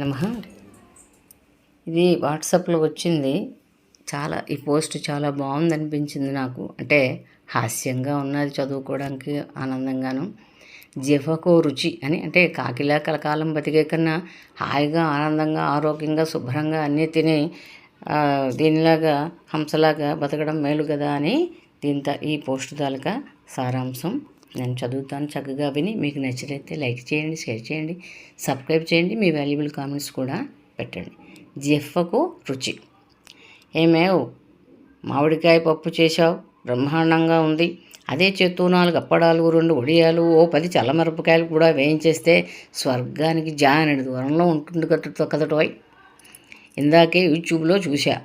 నమ ఇది వాట్సాప్లో వచ్చింది. చాలా ఈ పోస్ట్ చాలా బాగుంది అనిపించింది నాకు. అంటే హాస్యంగా ఉన్నది చదువుకోవడానికి ఆనందంగాను. జిఫకో రుచి అని అంటే కాకిలా కలకాలం బతికే కన్నా హాయిగా ఆనందంగా ఆరోగ్యంగా శుభ్రంగా అన్నీ తిని దీనిలాగా హంసలాగా బతకడం మేలు కదా అని దీంతో ఈ పోస్ట్ తాలూకా సారాంశం. నేను చదువుతాను చక్కగా విని మీకు నచ్చినైతే లైక్ చేయండి షేర్ చేయండి సబ్స్క్రైబ్ చేయండి మీ వాల్యుబుల్ కామెంట్స్ కూడా పెట్టండి. జిఫ్ఫకు రుచి. ఏమేవ్ మామిడికాయ పప్పు చేశావు బ్రహ్మాండంగా ఉంది. అదే చేత్తో నాలుగు అప్పడాలు రెండు ఒడియాలు ఓ పది చల్లమిరపకాయలు కూడా వేయించేస్తే స్వర్గానికి జానడి దూరంలో ఉంటుంది కదటో కదటోయ్. ఇందాకే యూట్యూబ్లో చూశా.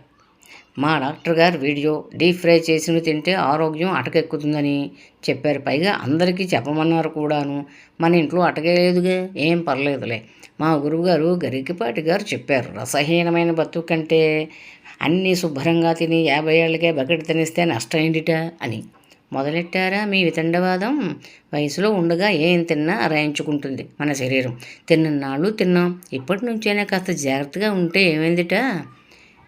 మా డాక్టర్ గారు వీడియో డీప్ ఫ్రై చేసినవి తింటే ఆరోగ్యం అటకెక్కుతుందని చెప్పారు. పైగా అందరికీ చెప్పమన్నారు కూడాను. మన ఇంట్లో అటకేలేదుగా ఏం పర్లేదులే. మా గురువుగారు గరికిపాటి గారు చెప్పారు. రసహీనమైన బతుకు కంటే అన్నీ శుభ్రంగా తిని యాభై ఏళ్ళకే బకెట్ తినిస్తే నష్టం ఏంటిట అని. మొదలెట్టారా మీ వితండవాదం? వయసులో ఉండగా ఏం తిన్నా అరాయించుకుంటుంది మన శరీరం. తిన్న నాళ్ళు తిన్నాం. ఇప్పటి నుంచైనా కాస్త జాగ్రత్తగా ఉంటే ఏమైందిట?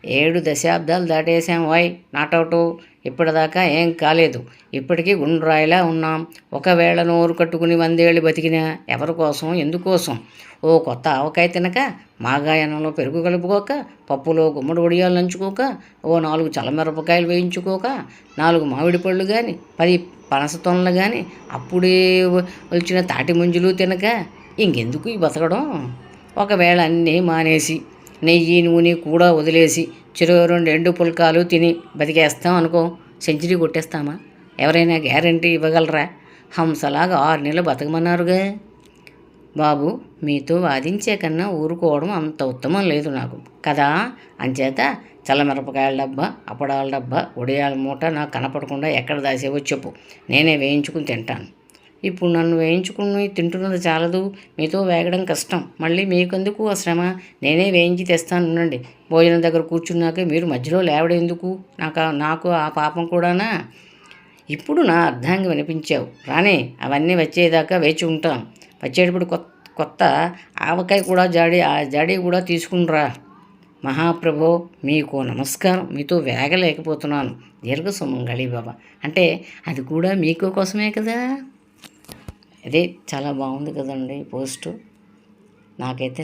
ఏడు దశాబ్దాలు దాటేసాం వాయ్ నాటౌటు. ఇప్పటిదాకా ఏం కాలేదు. ఇప్పటికీ గుండ్రాయిలా ఉన్నాం. ఒకవేళ నోరు కట్టుకుని వందేళ్ళు బతికినా ఎవరి కోసం ఎందుకోసం? ఓ కొత్త ఆవకాయ తినక మాగాయనంలో పెరుగు కలుపుకోక పప్పులో గుమ్మడి వడియాలు నంచుకోక ఓ నాలుగు చల్లమిరపకాయలు వేయించుకోక నాలుగు మామిడి పళ్ళు కానీ పది పనస తొనలు కానీ అప్పుడే వచ్చిన తాటి ముంజులు తినక ఇంకెందుకు ఈ బతకడం? ఒకవేళ అన్నీ మానేసి నెయ్యి నూనె కూడా వదిలేసి చెరువు రెండు ఎండు పుల్కాలు తిని బతికేస్తాం అనుకో సెంచరీ కొట్టేస్తామా? ఎవరైనా గ్యారంటీ ఇవ్వగలరా? హంసలాగా ఆరు నెలలు బతకమన్నారుగా. బాబు మీతో వాదించే కన్నా ఊరుకోవడం అంత ఉత్తమం లేదు నాకు. కదా? అంచేత చల్లమిరపకాయల డబ్బా అప్పడాల డబ్బా ఉడియాల మూట నాకు కనపడకుండా ఎక్కడ దాసేవో చెప్పు. నేనే వేయించుకుని తింటాను. ఇప్పుడు నన్ను వేయించుకుని తింటున్నది చాలదు. మీతో వేగడం కష్టం. మళ్ళీ మీకెందుకు ఆ శ్రమ? నేనే వేయించి తెస్తాను ఉండండి. భోజనం దగ్గర కూర్చున్నాక మీరు మధ్యలో లేవడం ఎందుకు? నాకు నాకు ఆ పాపం కూడానా? ఇప్పుడు నా అర్ధాంగి వినిపించావు. రానే అవన్నీ వచ్చేదాకా వేచి ఉంటాం. వచ్చేటప్పుడు కొత్త కొత్త ఆవకాయ కూడా జాడి ఆ జాడి కూడా తీసుకునిరా మహాప్రభో మీకు నమస్కారం. మీతో వేగలేకపోతున్నాను. దీర్ఘ సుమంగళి బాబా. అంటే అది కూడా మీకు కోసమే కదా? అదే చాలా బాగుంది కదండి పోస్టు. నాకైతే